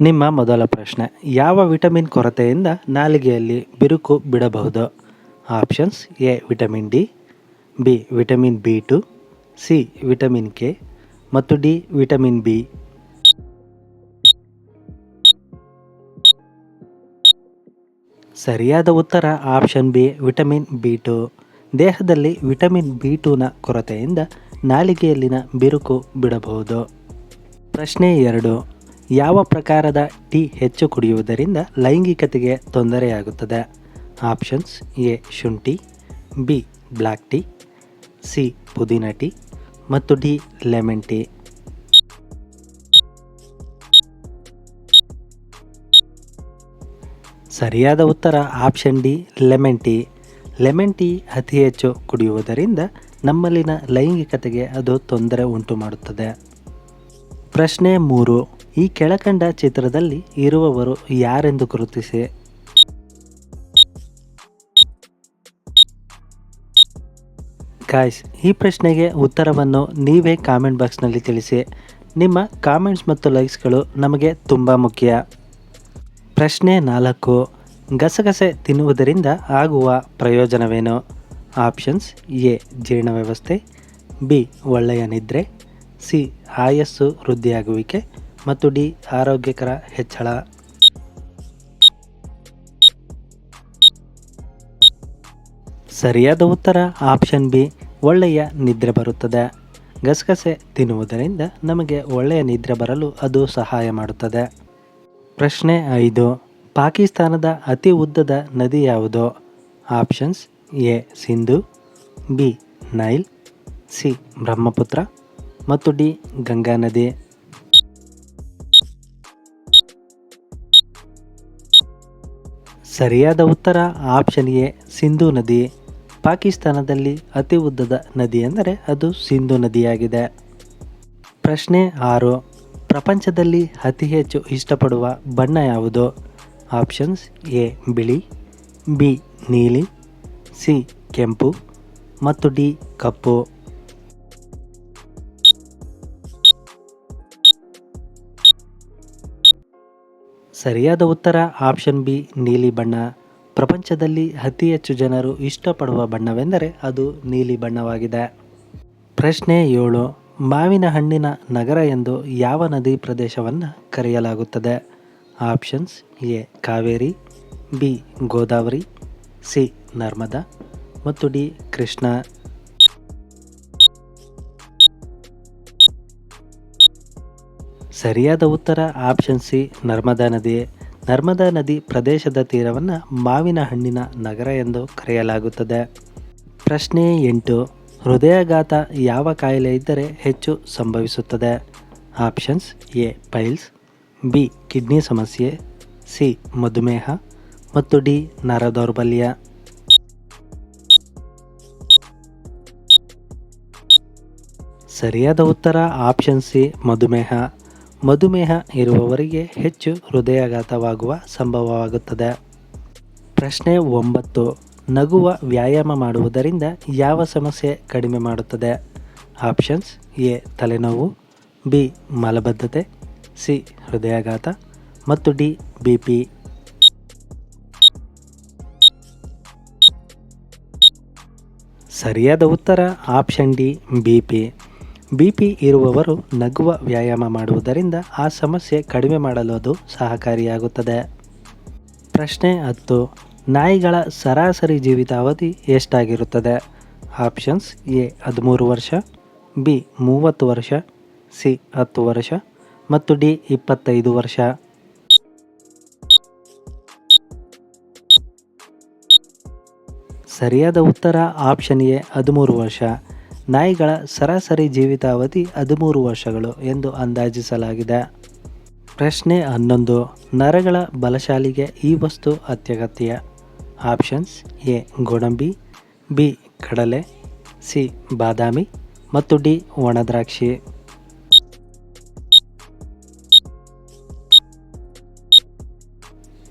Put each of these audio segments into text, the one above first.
ನಿಮ್ಮ ಮೊದಲ ಪ್ರಶ್ನೆ. ಯಾವ ವಿಟಮಿನ್ ಕೊರತೆಯಿಂದ ನಾಲಿಗೆಯಲ್ಲಿ ಬಿರುಕು ಬಿಡಬಹುದು? Options A, vitamin D, B, vitamin B two, C, vitamin K ಮತ್ತು ಡಿ, ವಿಟಮಿನ್ ಬಿ. ಸರಿಯಾದ ಉತ್ತರ option B, vitamin B two. ದೇಹದಲ್ಲಿ ವಿಟಮಿನ್ ಬಿ ಟೂನ ಕೊರತೆಯಿಂದ ನಾಲಿಗೆಯಲ್ಲಿನ ಬಿರುಕು ಬಿಡಬಹುದು. ಪ್ರಶ್ನೆ ಎರಡು. ಯಾವ ಪ್ರಕಾರದ ಟೀ ಹೆಚ್ಚು ಕುಡಿಯುವುದರಿಂದ ಲೈಂಗಿಕತೆಗೆ ತೊಂದರೆಯಾಗುತ್ತದೆ? ಆಪ್ಷನ್ಸ್ ಎ, ಶುಂಠಿ, ಬಿ, ಬ್ಲ್ಯಾಕ್ ಟೀ, ಸಿ, ಪುದೀನ ಟೀ ಮತ್ತು ಡಿ, ಲೆಮನ್ ಟೀ. ಸರಿಯಾದ ಉತ್ತರ option D, lemon tea. Lemon tea ಅತಿ ಹೆಚ್ಚು ಕುಡಿಯುವುದರಿಂದ ನಮ್ಮಲ್ಲಿನ ಲೈಂಗಿಕತೆಗೆ ಅದು ತೊಂದರೆ ಉಂಟು ಮಾಡುತ್ತದೆ ಪ್ರಶ್ನೆ ಮೂರು. ಈ ಕೆಳಕಂಡ ಚಿತ್ರದಲ್ಲಿ ಇರುವವರು ಯಾರೆಂದು ಗುರುತಿಸಿ? ಗಾಯ್ಸ್ ಈ ಪ್ರಶ್ನೆಗೆ ಉತ್ತರವನ್ನು ನೀವೇ ಕಾಮೆಂಟ್ ಬಾಕ್ಸ್ನಲ್ಲಿ ತಿಳಿಸಿ. ನಿಮ್ಮ ಕಾಮೆಂಟ್ಸ್ ಮತ್ತು ಲೈಕ್ಸ್ಗಳು ನಮಗೆ ತುಂಬ ಮುಖ್ಯ. ಪ್ರಶ್ನೆ ನಾಲ್ಕು, ಗಸಗಸೆ ತಿನ್ನುವುದರಿಂದ ಆಗುವ ಪ್ರಯೋಜನವೇನು? ಆಪ್ಷನ್ಸ್ ಎ, ಜೀರ್ಣ ವ್ಯವಸ್ಥೆ, ಬಿ, ಒಳ್ಳೆಯ ನಿದ್ರೆ, ಸಿ, ಆಯಸ್ಸು ವೃದ್ಧಿಯಾಗುವಿಕೆ ಮತ್ತು ಡಿ, ಆರೋಗ್ಯಕರ ಹೆಚ್ಚಳ. ಸರಿಯಾದ ಉತ್ತರ ಆಪ್ಷನ್ ಬಿ, ಒಳ್ಳೆಯ ನಿದ್ರೆ ಬರುತ್ತದೆ. ಗಸಗಸೆ ತಿನ್ನುವುದರಿಂದ ನಮಗೆ ಒಳ್ಳೆಯ ನಿದ್ರೆ ಬರಲು ಅದು ಸಹಾಯ ಮಾಡುತ್ತದೆ. ಪ್ರಶ್ನೆ ಐದು, ಪಾಕಿಸ್ತಾನದ ಅತಿ ಉದ್ದದ ನದಿ ಯಾವುದು? Options A, Sindhu, B, Nile, C, Brahmaputra ಮತ್ತು ಡಿ, ಗಂಗಾ ನದಿ. ಸರಿಯಾದ ಉತ್ತರ ಆಪ್ಷನ್ ಎ, ಸಿಂಧು ನದಿ. ಪಾಕಿಸ್ತಾನದಲ್ಲಿ ಅತಿ ಉದ್ದದ ನದಿ ಎಂದರೆ ಅದು ಸಿಂಧು ನದಿಯಾಗಿದೆ. ಪ್ರಶ್ನೆ ಆರು, ಪ್ರಪಂಚದಲ್ಲಿ ಅತಿ ಹೆಚ್ಚು ಇಷ್ಟಪಡುವ ಬಣ್ಣ ಯಾವುದು? ಆಪ್ಷನ್ಸ್ ಎ, ಬಿಳಿ, ಬಿ, ನೀಲಿ, ಸಿ, ಕೆಂಪು, ಮತ್ತು ಡಿ, ಕಪ್ಪು. ಸರಿಯಾದ ಉತ್ತರ ಆಪ್ಷನ್ ಬಿ, ನೀಲಿ ಬಣ್ಣ. ಪ್ರಪಂಚದಲ್ಲಿ ಅತಿ ಹೆಚ್ಚು ಜನರು ಇಷ್ಟಪಡುವ ಬಣ್ಣವೆಂದರೆ ಅದು ನೀಲಿ ಬಣ್ಣವಾಗಿದೆ. ಪ್ರಶ್ನೆ ಏಳು, ಮಾವಿನ ಹಣ್ಣಿನ ನಗರ ಎಂದು ಯಾವ ನದಿ ಪ್ರದೇಶವನ್ನು ಕರೆಯಲಾಗುತ್ತದೆ? Options A, Kaveri, B, Godavari, C, Narmada ಮತ್ತು ಡಿ, ಕೃಷ್ಣ. ಸರಿಯಾದ ಉತ್ತರ ಆಪ್ಷನ್ ಸಿ, ನರ್ಮದಾ ನದಿಯೇ. ನರ್ಮದಾ ನದಿ ಪ್ರದೇಶದ ತೀರವನ್ನು ಮಾವಿನ ಹಣ್ಣಿನ ನಗರ ಎಂದು ಕರೆಯಲಾಗುತ್ತದೆ. ಪ್ರಶ್ನೆ ಎಂಟು, ಹೃದಯಾಘಾತ ಯಾವ ಕಾಯಿಲೆ ಇದ್ದರೆ ಹೆಚ್ಚು ಸಂಭವಿಸುತ್ತದೆ? Options A, piles, B, kidney ಸಮಸ್ಯೆ, ಸಿ, ಮಧುಮೇಹ, ಮತ್ತು ಡಿ ನರ ದೌರ್ಬಲ್ಯ ಸರಿಯಾದ ಉತ್ತರ ಆಪ್ಷನ್ ಸಿ, ಮಧುಮೇಹ. ಮಧುಮೇಹ ಇರುವವರಿಗೆ ಹೆಚ್ಚು ಹೃದಯಾಘಾತವಾಗುವ ಸಂಭವವಾಗುತ್ತದೆ. ಪ್ರಶ್ನೆ ಒಂಬತ್ತು. ನಗುವ ವ್ಯಾಯಾಮ ಮಾಡುವುದರಿಂದ ಯಾವ ಸಮಸ್ಯೆ ಕಡಿಮೆ ಮಾಡುತ್ತದೆ? Options A. ತಲೆನೋವು, ಬಿ. ಮಲಬದ್ಧತೆ, ಸಿ. ಹೃದಯಾಘಾತ, ಮತ್ತು ಡಿ. ಬಿ ಪಿ ಸರಿಯಾದ ಉತ್ತರ option D. B P B P ಇರುವವರು ನಗುವ ವ್ಯಾಯಾಮ ಮಾಡುವುದರಿಂದ ಆ ಸಮಸ್ಯೆ ಕಡಿಮೆ ಮಾಡಲು ಅದು ಸಹಕಾರಿಯಾಗುತ್ತದೆ. ಪ್ರಶ್ನೆ ಹತ್ತು. ನಾಯಿಗಳ ಸರಾಸರಿ ಜೀವಿತಾವಧಿ ಎಷ್ಟಾಗಿರುತ್ತದೆ? ಆಪ್ಷನ್ಸ್ ಎ, ಹದಿಮೂರು ವರ್ಷ, ಬಿ, ಮೂವತ್ತು ವರ್ಷ, ಸಿ, ಹತ್ತು ವರ್ಷ ಮತ್ತು ಡಿ, ಇಪ್ಪತ್ತೈದು ವರ್ಷ. ಸರಿಯಾದ ಉತ್ತರ ಆಪ್ಷನ್ ಎ, ಹದಿಮೂರು ವರ್ಷ. ನಾಯಿಗಳ ಸರಾಸರಿ ಜೀವಿತಾವಧಿ ಹದಿಮೂರು ವರ್ಷಗಳು ಎಂದು ಅಂದಾಜಿಸಲಾಗಿದೆ. ಪ್ರಶ್ನೆ ಹನ್ನೊಂದು. ನರಗಳ ಬಲಶಾಲಿಗೆ ಈ ವಸ್ತು ಅತ್ಯಗತ್ಯ? ಆಪ್ಷನ್ಸ್ ಎ, ಗೋಡಂಬಿ, ಬಿ, ಕಡಲೆ, ಸಿ, ಬಾದಾಮಿ ಮತ್ತು ಡಿ, ಒಣದ್ರಾಕ್ಷಿ.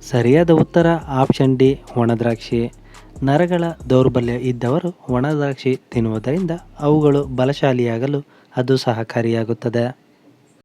ಸರಿಯಾದ ಉತ್ತರ ಆಪ್ಷನ್ ಡಿ, ಒಣದ್ರಾಕ್ಷಿ. ನರಗಳ ದೌರ್ಬಲ್ಯ ಇದ್ದವರು ಒಣದ್ರಾಕ್ಷಿ ತಿನ್ನುವುದರಿಂದ ಅವುಗಳು ಬಲಶಾಲಿಯಾಗಲು ಅದು ಸಹಕಾರಿಯಾಗುತ್ತದೆ.